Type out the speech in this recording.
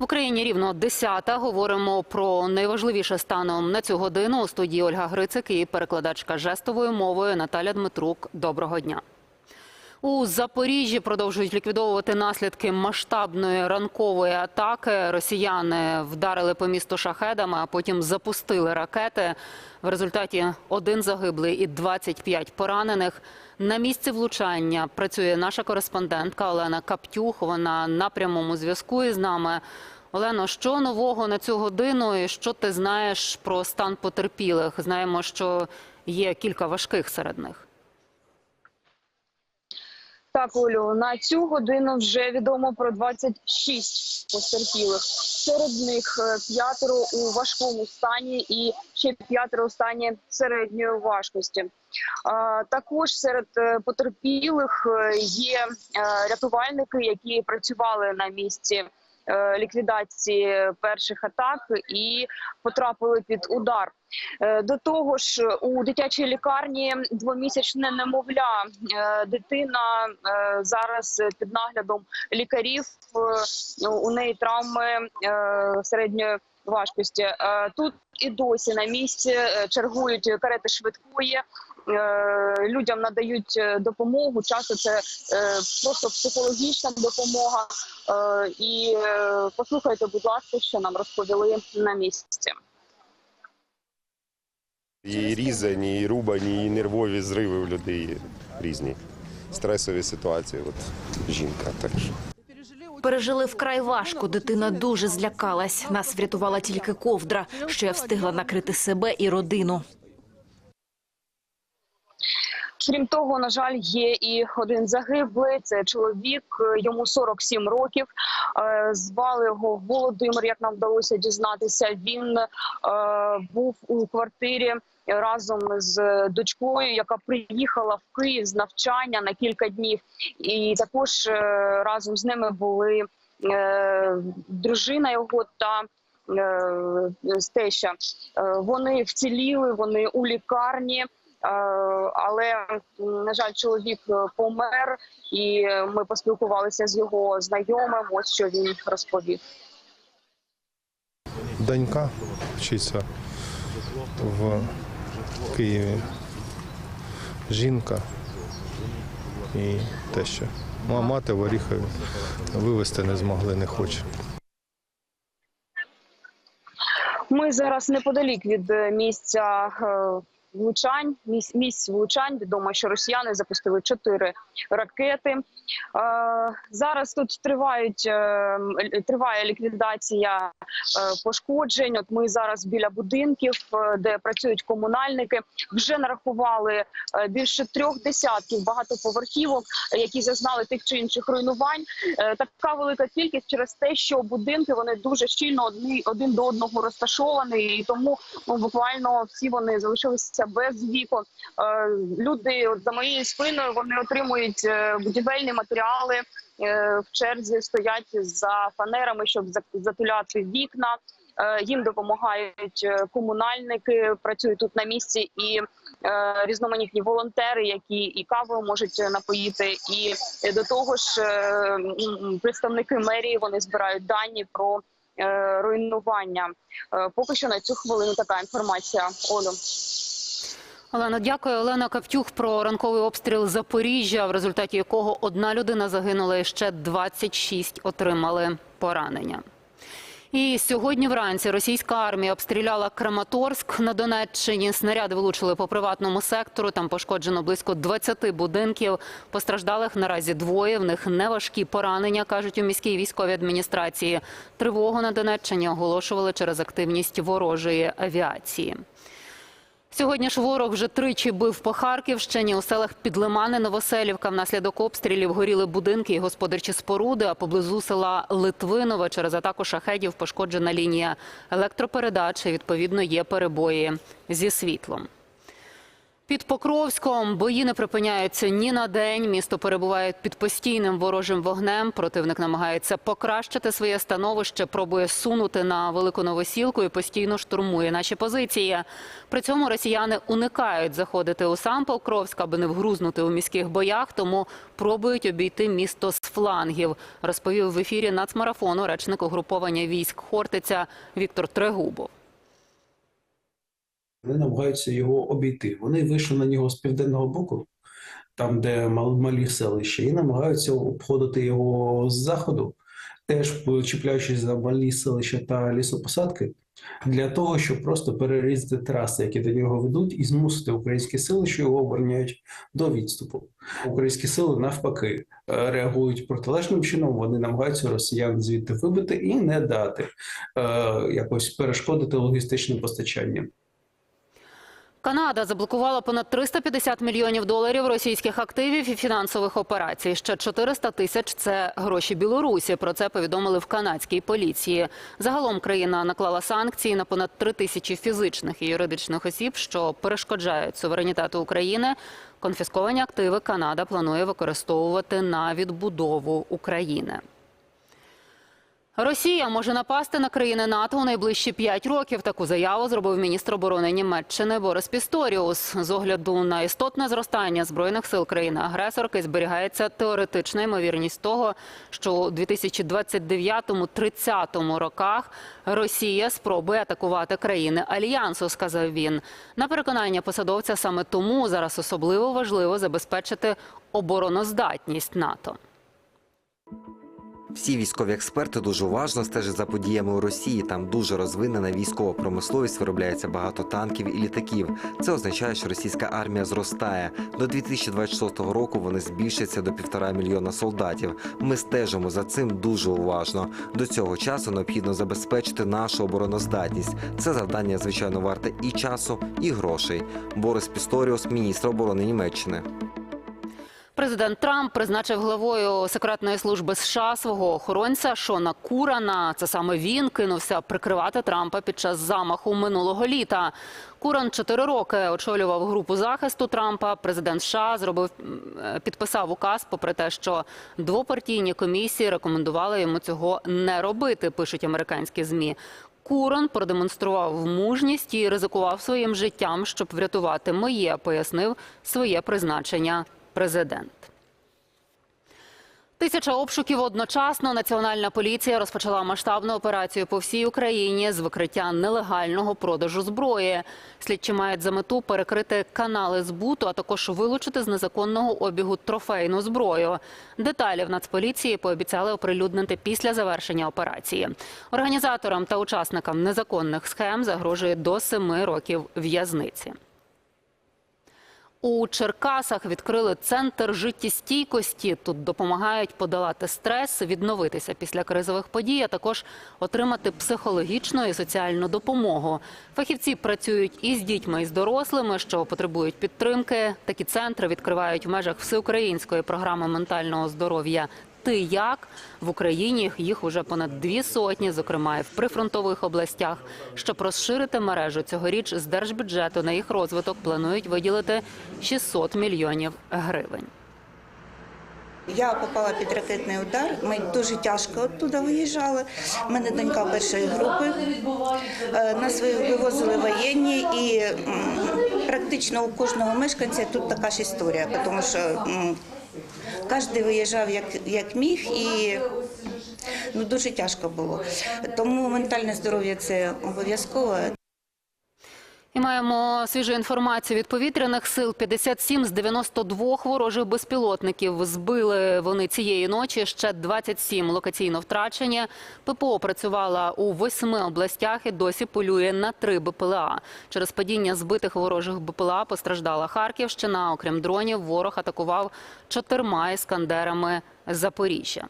В Україні рівно 10 Говоримо про найважливіше станом на цю годину. У студії Ольга Грицик і перекладачка жестовою мовою Наталя Дмитрук. Доброго дня. У Запоріжжі продовжують ліквідовувати наслідки масштабної ранкової атаки. Росіяни вдарили по місту шахедами, а потім запустили ракети. В результаті один загиблий і 25 поранених. На місці влучання працює наша кореспондентка Олена Каптюх. Вона на прямому зв'язку із нами. Олено, що нового на цю годину і що ти знаєш про стан потерпілих? Знаємо, що є кілька важких серед них. Так, Олю, на цю годину вже відомо про 26 потерпілих. Серед них е, п'ятеро у важкому стані і ще п'ятеро у стані середньої важкості. Також серед е, потерпілих е, є рятувальники, які працювали на місці ліквідації перших атак і потрапили під удар. Е, До того ж, у дитячій лікарні двомісячне немовля е, дитина е, зараз під наглядом лікарів. е, У неї травми е, середньої важкості. Е, Тут і досі на місці е, чергують карети швидкої. Е, Людям надають е, допомогу. Часто це е, просто психологічна допомога. Е, І е, послухайте, будь ласка, що нам розповіли на місці. І різані, і рубані, і нервові зриви у людей різні. Стресові ситуації. От жінка так що. Пережили вкрай важко. Дитина дуже злякалась. Нас врятувала тільки ковдра, що я встигла накрити себе і родину. Крім того, на жаль, є і один загиблий. Це чоловік, йому 47 років. Е, Звали його Володимир. Як нам вдалося дізнатися, він е, був у квартирі разом з дочкою, яка приїхала в Київ з навчання на кілька днів, і також е, разом з ними були дружина його та. Стеща. Вони вціліли, вони у лікарні. Е, але на жаль, чоловік е, помер, і е, ми поспілкувалися з його знайомим. Ось що він розповів. Донька вчиться в Києві. Жінка і те, що а мати в Оріхові вивезти не змогли, не хоче. Ми зараз неподалік від місця влучань. Місць, місць влучань відомо, що росіяни запустили чотири ракети. Е, Зараз тут тривають е, триває ліквідація е, пошкоджень. От ми зараз біля будинків, де працюють комунальники, вже нарахували більше трьох десятків багатоповерхівок, які зазнали тих чи інших руйнувань. Така велика кількість через те, що будинки вони дуже щільно одні один до одного розташовані, і тому ну, буквально всі вони залишилися без вікон. Е, Люди от за моєю спиною вони отримують е, будівельні матеріали. е, В черзі стоять за фанерами, щоб за- затуляти вікна. Їм допомагають комунальники, працюють тут на місці і е, різноманітні волонтери, які і кавою можуть напоїти, і до того ж е, представники мерії вони збирають дані про е, руйнування. Е, Поки що на цю хвилину така інформація. Олю. Олена, дякую. Олена Каптюх про ранковий обстріл Запоріжжя, в результаті якого одна людина загинула і ще 26 отримали поранення. І сьогодні вранці російська армія обстріляла Краматорськ на Донеччині. Снаряди влучили по приватному сектору. Там пошкоджено близько 20 будинків. Постраждалих наразі двоє. В них неважкі поранення, кажуть у міській військовій адміністрації. Тривогу на Донеччині оголошували через активність ворожої авіації. Сьогодні ж ворог вже тричі бив по Харківщині. У селах Підлимани, Новоселівка внаслідок обстрілів горіли будинки і господарчі споруди. А поблизу села Литвинове через атаку шахедів пошкоджена лінія електропередач. Відповідно, є перебої зі світлом. Під Покровськом бої не припиняються ні на день. Місто перебуває під постійним ворожим вогнем. Противник намагається покращити своє становище, пробує сунути на велику новосілку і постійно штурмує наші позиції. При цьому росіяни уникають заходити у сам Покровськ, аби не вгрузнути у міських боях, тому пробують обійти місто з флангів. Розповів в ефірі нацмарафону речник угруповання військ Хортиця Віктор Трегубов. Вони намагаються його обійти. Вони вийшли на нього з південного боку, там, де малі селища, і намагаються обходити його з заходу, теж чіпляючись за малі селища та лісопосадки, для того, щоб просто перерізати траси, які до нього ведуть, і змусити українські сили, що його обороняють, до відступу. Українські сили навпаки е, реагують протилежним чином. Вони намагаються росіян звідти вибити і не дати е, якось перешкодити логістичним постачанням. Канада заблокувала понад 350 мільйонів доларів російських активів і фінансових операцій. Ще 400 тисяч – це гроші Білорусі. Про це повідомили в канадській поліції. Загалом країна наклала санкції на понад 3 тисячі фізичних і юридичних осіб, що перешкоджають суверенітету України. Конфісковані активи Канада планує використовувати на відбудову України. Росія може напасти на країни НАТО у найближчі п'ять років. Таку заяву зробив міністр оборони Німеччини Борис Пісторіус. З огляду на істотне зростання збройних сил країни-агресорки зберігається теоретична ймовірність того, що у 2029-30 роках Росія спробує атакувати країни альянсу. Сказав він. На переконання посадовця саме тому зараз особливо важливо забезпечити обороноздатність НАТО. Всі військові експерти дуже уважно стежать за подіями у Росії. Там дуже розвинена військова промисловість, виробляється багато танків і літаків. Це означає, що російська армія зростає. До 2026 року вони збільшаться до півтора мільйона солдатів. Ми стежимо за цим дуже уважно. До цього часу необхідно забезпечити нашу обороноздатність. Це завдання, звичайно, варте і часу, і грошей. Борис Пісторіус, міністр оборони Німеччини. Президент Трамп призначив главою секретної служби США свого охоронця Шона Курана. Це саме він кинувся прикривати Трампа під час замаху минулого літа. Куран чотири роки очолював групу захисту Трампа. Президент США зробив підписав указ, попри те, що двопартійні комісії рекомендували йому цього не робити. Пишуть американські змі. Куран продемонстрував мужність і ризикував своїм життям, щоб врятувати моє, пояснив своє призначення президент. Тисяча обшуків одночасно. Національна поліція розпочала масштабну операцію по всій Україні з викриття нелегального продажу зброї. Слідчі мають за мету перекрити канали збуту, а також вилучити з незаконного обігу трофейну зброю. Деталі в Нацполіції пообіцяли оприлюднити після завершення операції. Організаторам та учасникам незаконних схем загрожує до семи років в'язниці. У Черкасах відкрили центр життєстійкості. Тут допомагають подолати стрес, відновитися після кризових подій, а також отримати психологічну і соціальну допомогу. Фахівці працюють і з дітьми, і з дорослими, що потребують підтримки. Такі центри відкривають в межах всеукраїнської програми ментального здоров'я. Ти як в Україні їх уже понад дві сотні, зокрема і в прифронтових областях. Щоб розширити мережу цьогоріч з держбюджету на їх розвиток планують виділити 600 мільйонів гривень. Я попала під ракетний удар. Ми дуже тяжко оттуда виїжджали. У мене донька першої групи. Е, Нас вивозили воєнні, і практично у кожного мешканця тут така ж історія, тому що кожен виїжджав як, як міг і. Ну, дуже тяжко було. Тому ментальне здоров'я це обов'язково. І маємо свіжу інформацію від повітряних сил. 57 з 92 ворожих безпілотників збили вони цієї ночі. Ще 27 локаційно втрачені. ППО працювала у восьми областях і досі полює на три БПЛА. Через падіння збитих ворожих БПЛА постраждала Харківщина. Окрім дронів, ворог атакував чотирма іскандерами Запоріжжя.